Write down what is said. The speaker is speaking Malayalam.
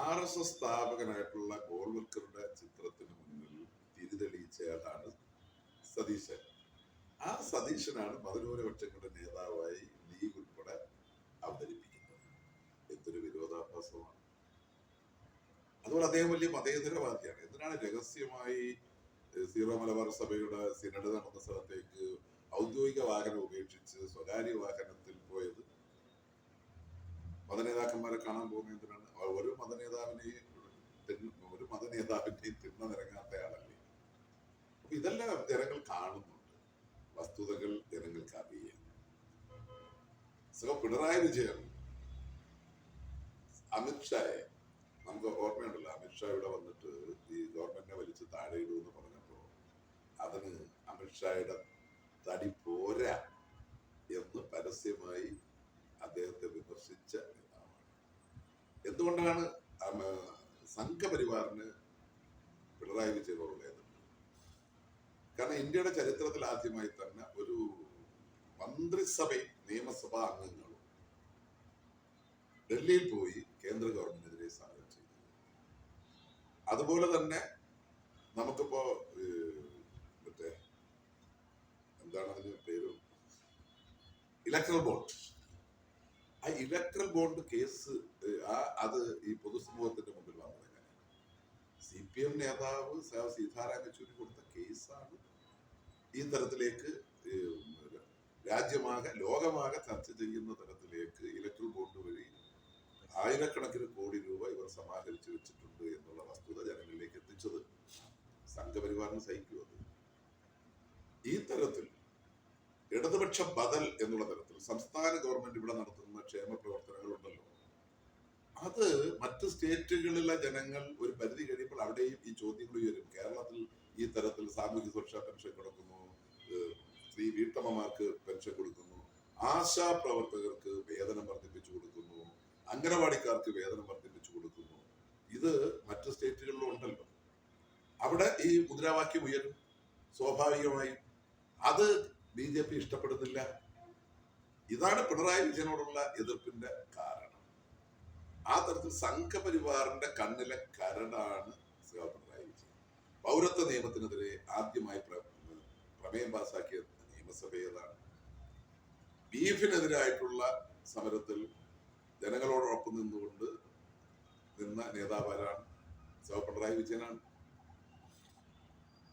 ആർ എസ് എസ് സ്ഥാപകനായിട്ടുള്ള ഗോൾവൽക്കറുടെ ചിത്രത്തിന് മുന്നിൽ തിരിതെളിയിച്ചയാളാണ് സതീശൻ. ആ സതീശനാണ് മതന്യൂനപക്ഷങ്ങളുടെ നേതാവായി ലീഗ് ഉൾപ്പെടെ അവതരിപ്പിക്കുന്നത്. എന്തൊരു വിരോധാഭാസമാണ്. അതുപോലെ അദ്ദേഹം വലിയ മതേതരവാദിയാണ്. എന്തിനാണ് രഹസ്യമായി സീറോ മലബാർ സഭയുടെ സിനഡ് നടന്ന സ്ഥലത്തേക്ക് ഔദ്യോഗിക വാഹനം ഉപേക്ഷിച്ച് സ്വകാര്യ വാഹനത്തിൽ മതനേതാക്കന്മാരെ കാണാൻ പോകുന്ന എന്തിനാണ്? ഒരു മതനേതാവിനെയും ഒരു മതനേതാവിന്റെയും തിന്മ നിറങ്ങാത്ത ആളല്ലേ അപ്പൊ ഇതെല്ലാം ജനങ്ങൾ കാണുന്നുണ്ട്. വസ്തുതകൾ ജനങ്ങൾക്ക് അറിയാം. സോ പിണറായി വിജയൻ അമിത്ഷായെ നമുക്ക് ഓർമ്മയുണ്ടല്ലോ അമിത്ഷാ ഇവിടെ വന്നിട്ട് ഈ ഗവൺമെന്റിനെ വലിച്ച് താഴെ ഇടുമെന്ന് പറഞ്ഞപ്പോ അതിന് അമിത്ഷായുടെ തടി പോരാ എന്ന് പരസ്യമായി അദ്ദേഹത്തെ വിമർശിച്ച എന്തുകൊണ്ടാണ് സംഘപരിവാറിന് പിണറായി വിജയൻ ഉള്ളത് കാരണം ഇന്ത്യയുടെ ചരിത്രത്തിൽ ആദ്യമായി തന്നെ ഒരു മന്ത്രിസഭയും നിയമസഭാ അംഗങ്ങളും ഡൽഹിയിൽ പോയി കേന്ദ്ര ഗവൺമെന്റിനെതിരെ സമരം ചെയ്തു. അതുപോലെ തന്നെ നമുക്കിപ്പോ മറ്റേ എന്താണ് അതിന് പേര്? Electoral bond. ആ ഇലക്ട്രൽ ബോണ്ട് കേസ് ആ അത് ഈ പൊതുസമൂഹത്തിന്റെ മുമ്പിൽ വന്നത് സി പി എം നേതാവ് സീതാറാം യെച്ചൂരി കൊടുത്ത കേസാണ് ഈ തരത്തിലേക്ക് രാജ്യമാകെ ലോകമാകെ ചർച്ച ചെയ്യുന്ന തരത്തിലേക്ക് ഇലക്ട്രൽ ബോണ്ട് വഴി ആയിരക്കണക്കിന് കോടി രൂപ ഇവർ സമാഹരിച്ചു വെച്ചിട്ടുണ്ട് എന്നുള്ള വസ്തുത ജനങ്ങളിലേക്ക് എത്തിച്ചത് സംഘപരിവാറിന് സഹിക്കും അത്? ഈ തരത്തിൽ ഇടതുപക്ഷ ബദൽ എന്നുള്ള തരത്തിൽ സംസ്ഥാന ഗവൺമെന്റ് ഇവിടെ നടത്തുന്ന ക്ഷേമ പ്രവർത്തനങ്ങളുണ്ടല്ലോ. അത് മറ്റ് സ്റ്റേറ്റുകളിലെ ജനങ്ങൾ ഒരു പരിധി കഴിയുമ്പോൾ അവിടെയും ഈ ചോദ്യങ്ങൾ ഉയരും. കേരളത്തിൽ ഈ തരത്തിൽ സാമൂഹ്യ സുരക്ഷാ പെൻഷൻ കൊടുക്കുന്നു സ്ത്രീ വീട്ടമ്മമാർക്ക് പെൻഷൻ കൊടുക്കുന്നു ആശാ പ്രവർത്തകർക്ക് വേതനം വർദ്ധിപ്പിച്ചു കൊടുക്കുന്നു അംഗനവാടിക്കാർക്ക് വേതനം വർദ്ധിപ്പിച്ചു കൊടുക്കുന്നു. ഇത് മറ്റു സ്റ്റേറ്റുകളിലും ഉണ്ടല്ലോ. അവിടെ ഈ മുദ്രാവാക്യം ഉയരും സ്വാഭാവികമായും. അത് ബി ജെ പി ഇഷ്ടപ്പെടുന്നില്ല. ഇതാണ് പിണറായി വിജയനോടുള്ള എതിർപ്പിന്റെ കാരണം. ആ തരത്തിൽ സംഘപരിവാറിന്റെ കണ്ണിലെ കരടാണ് പിണറായി വിജയൻ. പൗരത്വ നിയമത്തിനെതിരെ ആദ്യമായി പ്ര- പ്രമേയം പാസാക്കിയ നിയമസഭ ബീഫിനെതിരായിട്ടുള്ള സമരത്തിൽ ജനങ്ങളോടൊപ്പം നിന്നുകൊണ്ട് നിന്ന നേതാവാരാണ് പിണറായി വിജയനാണ്.